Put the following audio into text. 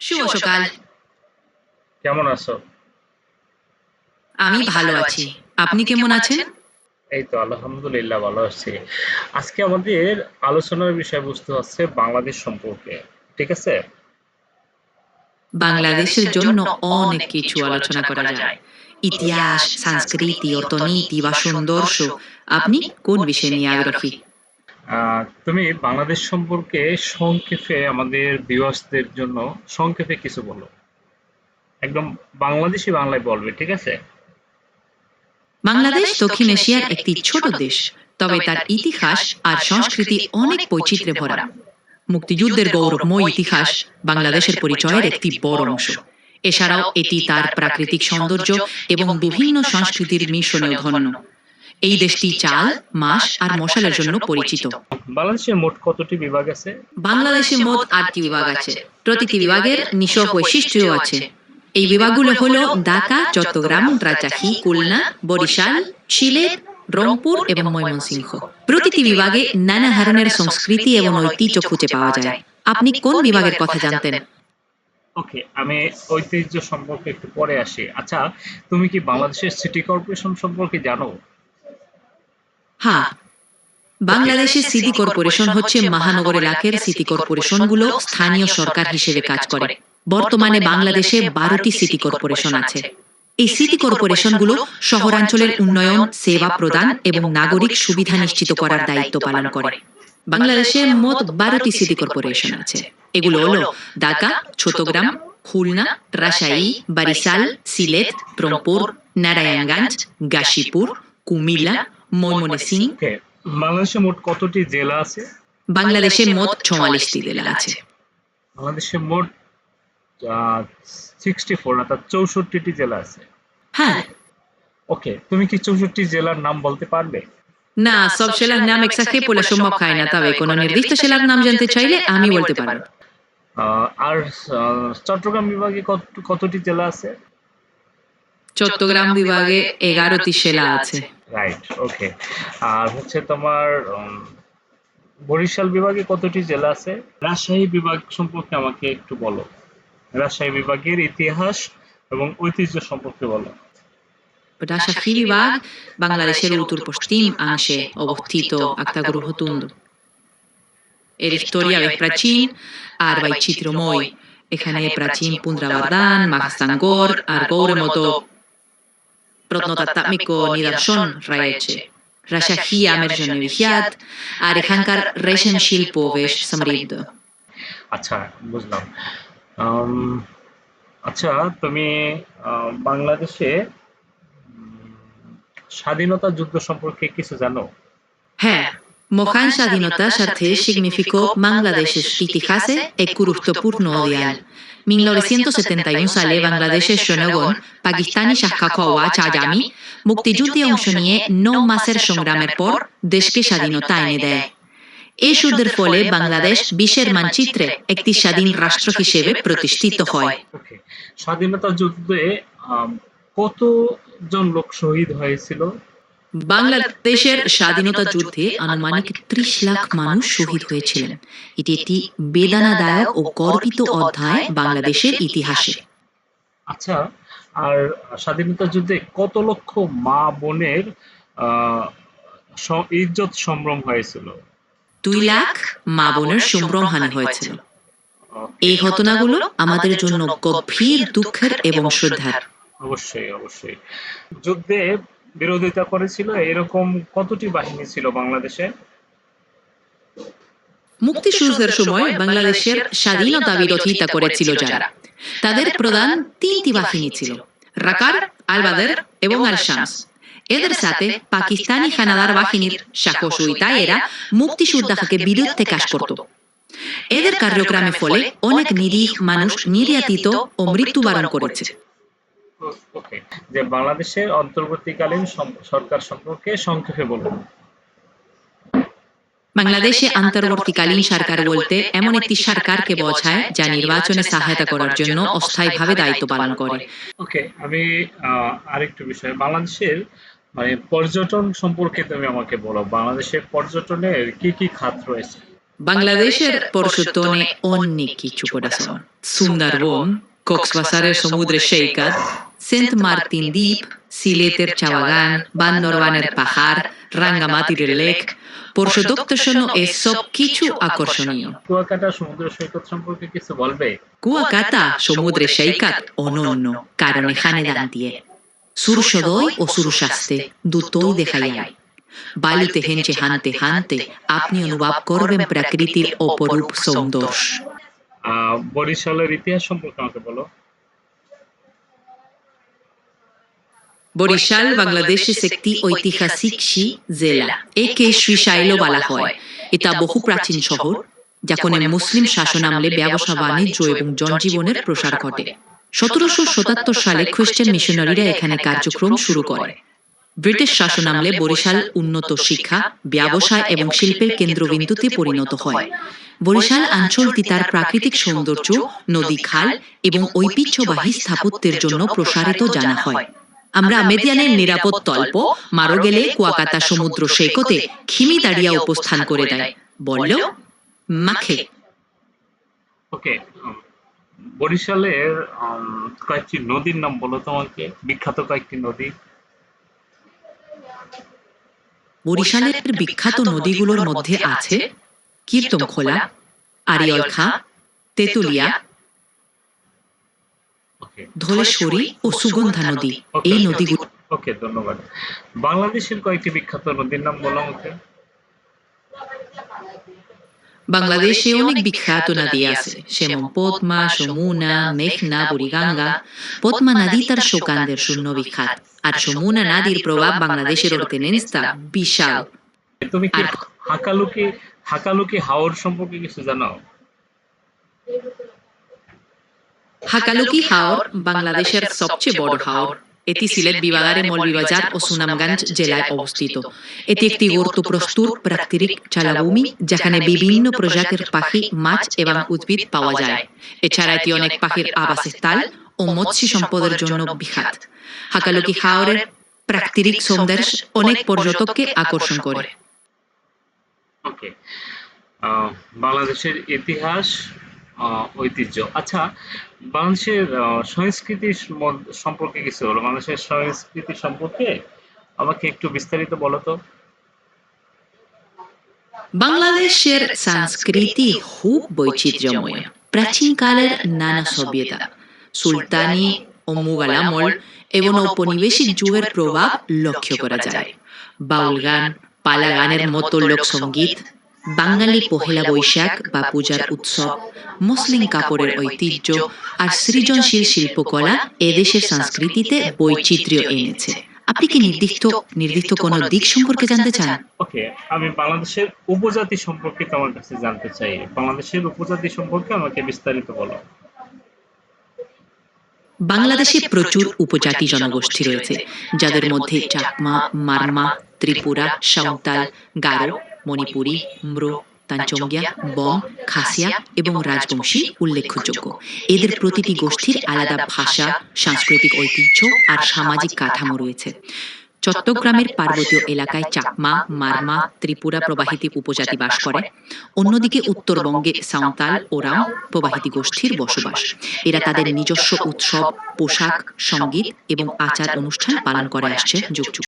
শুভ সকাল। কেমন আছো? আমি ভালো আছি। আপনি কেমন আছেন? এই তো আলহামদুলিল্লাহ ভালো আছি। আজকে আমাদের আলোচনার বিষয়বস্তু হচ্ছে বাংলাদেশ সম্পর্কে ঠিক আছে? বাংলাদেশের জন্য অনেক কিছু আলোচনা করা যায়। ইতিহাস সংস্কৃতি অর্থনীতি বা সৌন্দর্য। আপনি কোন বিষয় নিয়ে আগ্রহী? তুমি বাংলাদেশ সম্পর্কে সংক্ষেপে আমাদের ভিউয়ার্সদের জন্য সংক্ষেপে কিছু বলো। একদম বাংলাদেশি বাংলায় বলবে ঠিক আছে? বাংলাদেশ দক্ষিণ এশিয়ার একটি ছোট দেশ তবে তার ইতিহাস আর সংস্কৃতি অনেক বৈচিত্র্যে ভরা। মুক্তিযুদ্ধের গৌরবময় ইতিহাস বাংলাদেশের পরিচয়ের একটি বড় অংশ। এছাড়াও এটি তার প্রাকৃতিক সৌন্দর্য এবং বিভিন্ন সংস্কৃতির মিশ্রণেও ধন্য। এই দেশটি চাল মাছ আর মশলার জন্য পরিচিত। বাংলাদেশের মোট কতটি বিভাগ আছে? বাংলাদেশে মোট আটটি বিভাগ আছে। প্রতিটি বিভাগের নিজ বৈশিষ্ট্যও আছে। এই বিভাগগুলো হলো ঢাকা চট্টগ্রাম রাজশাহী খুলনা বরিশাল সিলেট রংপুর এবং ময়মনসিংহ। প্রতিটি বিভাগে নানা ধরনের সংস্কৃতি এবং ঐতিহ্য খুঁজে পাওয়া যায়। আপনি কোন বিভাগের কথা জানতেন? ওকে আমি ঐতিহ্য সম্পর্কে একটু পরে আসি। আচ্ছা তুমি কি বাংলাদেশের সিটি কর্পোরেশন সম্পর্কে জানো হ্যাঁ বাংলাদেশের সিটি কর্পোরেশন হচ্ছে মহানগর এলাকার সিটি কর্পোরেশনগুলো স্থানীয় সরকার হিসেবে কাজ করে। বর্তমানে বাংলাদেশে বারোটি সিটি কর্পোরেশন আছে। এই সিটি কর্পোরেশনগুলো শহরাঞ্চলের উন্নয়ন সেবা প্রদান এবং নাগরিক সুবিধা নিশ্চিত করার দায়িত্ব পালন করে। বাংলাদেশে মোট বারোটি সিটি কর্পোরেশন আছে। এগুলো হলো ঢাকা ছোটগ্রাম খুলনা রাজশাহী বারিশাল সিলেট রংপুর নারায়ণগঞ্জ গাজীপুর কুমিল্লা ময়মনসিংহ ওকে বাংলাদেশে মোট কতটি জেলা আছে? বাংলাদেশে মোট চৌয়াল্লিশটি জেলা আছে। বাংলাদেশে মোট সিক্সটি ফোর অর্থাৎ চৌষট্টিটি জেলা আছে। হ্যাঁ। ওকে তুমি কি চৌষট্টি জেলার নাম বলতে পারবে? না সব জেলার নাম একসাথে বলা সম্ভব হয় না তবে কোনো নির্দিষ্ট জেলার নাম জানতে চাইলে আমি বলতে পারব। আহ, আর আহ, চট্টগ্রাম বিভাগে কত কতটি জেলা আছে? চট্টগ্রাম বিভাগে এগারোটি জেলা আছে। রাইট ওকে আর হচ্ছে তোমার বরিশাল বিভাগে কতটি জেলা আছে? রাজশাহী বিভাগ সম্পর্কে আমাকে একটু বলো। রাজশাহী বিভাগের ইতিহাস এবং ঐতিহ্য সম্পর্কে বলো। রাজশাহী বিভাগ বাংলাদেশের উত্তর পশ্চিম অংশে অবস্থিত একটা গ্রহতুণ্ড এর historia es প্রাচীন আর বৈচিত্র্যময়। এখানে প্রাচীন মাহাস্তাঙ্গর আর গৌরের মতো প্রত্নতাত্ত্বিক নিদর্শন রয়েছে রাজশাহী আমের জন্য বিখ্যাত আর এখানকার রেশম শিল্প বেশ সমৃদ্ধ আচ্ছা বুঝলাম। আচ্ছা তুমি বাংলাদেশে স্বাধীনতা যুদ্ধ সম্পর্কে কিছু জানো? হ্যাঁ মহান স্বাধীনতার সাথে significó বাংলাদেশের ইতিহাসে এক গুরুত্বপূর্ণ অধ্যায় 1971 সালে বাংলাদেশের জনগণ পাকিস্তানি শাখা চাজামি মুক্তিযুদ্ধে অংশ নিয়ে ন মাসের সংগ্রামের পর দেশকে স্বাধীনতা এনে দেয় এই যুদ্ধের ফলে বাংলাদেশ বিশ্বের মানচিত্রে একটি স্বাধীন রাষ্ট্র হিসেবে প্রতিষ্ঠিত হয় স্বাধীনতা যুদ্ধে কতজন লোক শহীদ হয়েছিল বাংলাদেশের স্বাধীনতা যুদ্ধে আনুমানিক ত্রিশ লাখ মানুষ শহীদ হয়েছিলেন। এটি একটি বেদনাদায়ক ও গর্বিত অধ্যায় বাংলাদেশের ইতিহাসে। আচ্ছা আর স্বাধীনতা যুদ্ধে কত লক্ষ মা বোনের ইজ্জত সম্ভ্রম হয়েছিল? দুই লাখ মা বোনের সম্ভ্রমহানি হয়েছিল। এই ঘটনাগুলো আমাদের জন্য গভীর দুঃখের এবং শ্রদ্ধার। অবশ্যই অবশ্যই। যুদ্ধে বিরোধিতা করেছিল এরকম কতটি বাহিনী ছিল বাংলাদেশে? মুক্তিযুদ্ধের সময় বাংলাদেশের স্বাধীনতা বিরোধিতা করেছিল যারা। তাদের প্রধান তিনটি বাহিনী ছিল রাকার আল বাদের এবং আল শামস এদের সাথে পাকিস্তানি হানাদার বাহিনীর সাহসিকতায় এরা মুক্তিযোদ্ধাকে বিরুদ্ধে কাজ করত। এদের কার্যক্রমের ফলে অনেক নিরীহ মানুষ নির্যাতিত ও মৃত্যুবরণ করেছে। ওকে যে বাংলাদেশের অন্তর্বর্তীকালীন সরকার সম্পর্কে সংক্ষেপে বলুন। বাংলাদেশে অন্তর্বর্তীকালীন সরকার বলতে এমন একটি সরকারকে বোঝায় যা নির্বাচনে সহায়তা করার জন্য অস্থায়ীভাবে দায়িত্ব পালন করে। ওকে আমি আরেকটু বিষয়। বাংলাদেশের মানে পর্যটন সম্পর্কে তুমি আমাকে বলো। বাংলাদেশের পর্যটনের কি কি খাত রয়েছে? বাংলাদেশের পর্যটনে অনেক কিছু করেছেন সুন্দরবন কক্সবাজারের সমুদ্রে সৈকত মার্টিন দ্বীপ সিলেটের চা বাগান বান্দরবানের পাহাড় রাঙ্গামাটির লেক পর্যটকদের এসব কিছু আকর্ষণীয় কুয়াকাটা সমুদ্র সৈকত সম্পর্কে কিছু বলবে কুয়াকাটা সমুদ্রে সৈকত অনন্য কারণ এখানে দান দিয়ে সূর্যোদয় ও সূর্যাস্তে দুটোই দেখা যায় বালিতে হেঁচে হানতে হানতে আপনি অনুভব করবেন প্রকৃতির অপরূপ সৌন্দর্য আহ, বরিশালের ইতিহাস সম্পর্কে আমাকে বলো বরিশাল বাংলাদেশের একটি ঐতিহাসিক শি জেলা, একে শ্রীশাইল বলা হয় এটা বহু প্রাচীন শহর যখন মুসলিম শাসন আমলে ব্যবসা, বাণিজ্য এবং জনজীবনের প্রসার ঘটে। সতেরোশো সাতাত্তর সালে খ্রিস্টান মিশনারিরা এখানে কার্যক্রম শুরু করে। ব্রিটিশ শাসন আমলে বরিশাল উন্নত শিক্ষা, ব্যবসা এবং শিল্পের কেন্দ্রবিন্দুতে পরিণত হয়। বরিশাল অঞ্চলটি তার প্রাকৃতিক সৌন্দর্য, নদী খাল এবং ঐতিহ্যবাহী স্থাপত্যের জন্য প্রসারিত জানা হয়। আমরা মেদিয়ানের নিরাপদ তল্প মারো গেলে কুয়াকাটা সমুদ্র সৈকতে খিমি দাঁড়িয়া উপস্থান করে দেয়। বলল মাখে। ওকে বরিশালের কয়েকটি নদীর নাম বলো তোমাকে। বিখ্যাত কয়েকটি নদী। বরিশালের বিখ্যাত নদীগুলোর মধ্যে আছে কীর্তনখোলা আরিয়লখা তেতুলিয়া ধলেশ্বরী ও সুগন্ধা নদী। এই নদীগুলো ওকে ধন্যবাদ। বাংলাদেশের কয়েকটি বিখ্যাত নদীর নাম বলো আমাকে। বাংলাদেশে অনেক বিখ্যাত নদী আছে যেমন পদ্মা যমুনা মেঘনা বুড়িগঙ্গা। পদ্মা নদী তার শোকানদের শূন্য বিখ্যাত আর যমুনা নদীর প্রভাব বাংলাদেশের অর্থনীতিটা বিশাল। তুমি কি হাকালুকি হাকালুকি হাওর সম্পর্কে কিছু জানো হাকালুকি হাওর বাংলাদেশের সবচেয়ে বড় হাওর? এটি সিলেট বিভাগের মৌলভীবাজার ও সুনামগঞ্জ জেলায় অবস্থিত। এটি একটি অর্থপ্রস্তুর প্রাকৃতিক জলাভূমি যেখানে বিভিন্ন প্রজাতির পাখি মাছ এবং উদ্ভিদ পাওয়া যায়। এছাড়া এটি অনেক পাখির আবাসস্থল ও মৎস্য সম্পদের জন্য বিখ্যাত। হাকালুকি হাওরের প্রাকৃতিক সৌন্দর্য অনেক পর্যটককে আকর্ষণ করে। বাংলাদেশের ইতিহাস ঐতিহ্য। আচ্ছা বাংলাদেশের আহ, সংস্কৃতির সম্পর্কে কিছু হলো বাংলাদেশের সংস্কৃতি সম্পর্কে আমাকে একটু বিস্তারিত বলো তো। বাংলাদেশের সংস্কৃতি খুব বৈচিত্র্যময় প্রাচীনকালের নানা সভ্যতা সুলতানি ও মুঘল আমল এবং ঔপনিবেশিক যুগের প্রভাব লক্ষ্য করা যায়। বাউল গান পালা গানের মতো লোকসঙ্গীত বাঙালি পহেলা বৈশাখ বা পূজার উৎসব মুসলিম কাপড়ের ঐতিহ্য আর সৃজনশীল শিল্পকলা এদেশের সংস্কৃতিতে বৈচিত্র্য এনেছে। আপনি কি নির্দিষ্ট নির্দিষ্ট কোনো দিক সম্পর্কে জানতে চান? ওকে আমি বাংলাদেশের উপজাতি সম্পর্কে তোমার কাছে জানতে চাই। বাংলাদেশের উপজাতি সম্পর্কে আমাকে বিস্তারিত বলো। বাংলাদেশে প্রচুর উপজাতি জনগোষ্ঠী রয়েছে যাদের মধ্যে চাকমা মারমা ত্রিপুরা সাঁওতাল গারো মণিপুরী ম্রো তাঞ্চঙ্গিয়া বং, খাসিয়া এবং রাজবংশী উল্লেখযোগ্য। এদের প্রতিটি গোষ্ঠীর আলাদা ভাষা, সাংস্কৃতিক ঐতিহ্য আর সামাজিক কাঠামো রয়েছে। চট্টগ্রামের পার্বতীয় এলাকায় চাকমা, মারমা, ত্রিপুরা প্রবাহিতি উপজাতি বাস করে। অন্যদিকে উত্তরবঙ্গে সাঁওতাল ও রাও প্রবাহিতি গোষ্ঠীর বসবাস। এরা তাদের নিজস্ব উৎসব, পোশাক, সংগীত এবং আচার অনুষ্ঠান পালন করে আসছে যুগ যুগ।